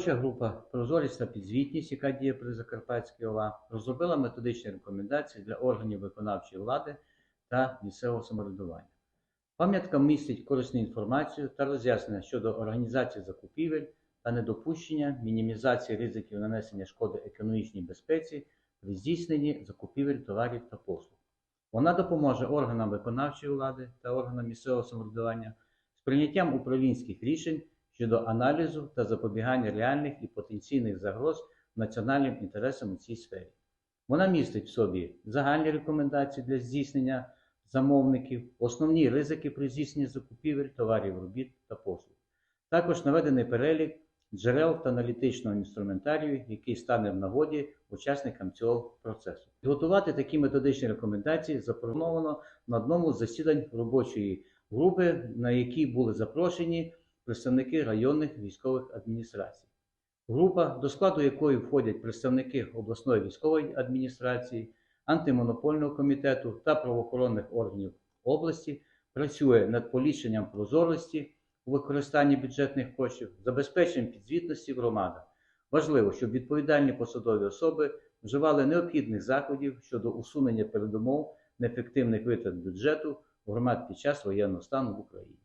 Робоча група Прозорість та підзвітність, яка діє при Закарпатській ОВА, розробила методичні рекомендації для органів виконавчої влади та місцевого самоврядування. Пам'ятка містить корисну інформацію та роз'яснення щодо організації закупівель та недопущення мінімізації ризиків нанесення шкоди економічній безпеці при здійсненні закупівель товарів та послуг. Вона допоможе органам виконавчої влади та органам місцевого самоврядування з прийняттям управлінських рішень щодо аналізу та запобігання реальних і потенційних загроз національним інтересам у цій сфері. Вона містить в собі загальні рекомендації для здійснення замовників, основні ризики при здійсненні закупівель товарів, робіт та послуг. Також наведений перелік джерел та аналітичного інструментарію, який стане в нагоді учасникам цього процесу. Готувати такі методичні рекомендації запропоновано на одному з засідань робочої групи, на якій були запрошені представники районних військових адміністрацій. Група, до складу якої входять представники обласної військової адміністрації, антимонопольного комітету та правоохоронних органів області, працює над поліпшенням прозорості у використанні бюджетних коштів, забезпеченням підзвітності в громадах. Важливо, щоб відповідальні посадові особи вживали необхідних заходів щодо усунення передумов неефективних витрат бюджету громад під час воєнного стану в Україні.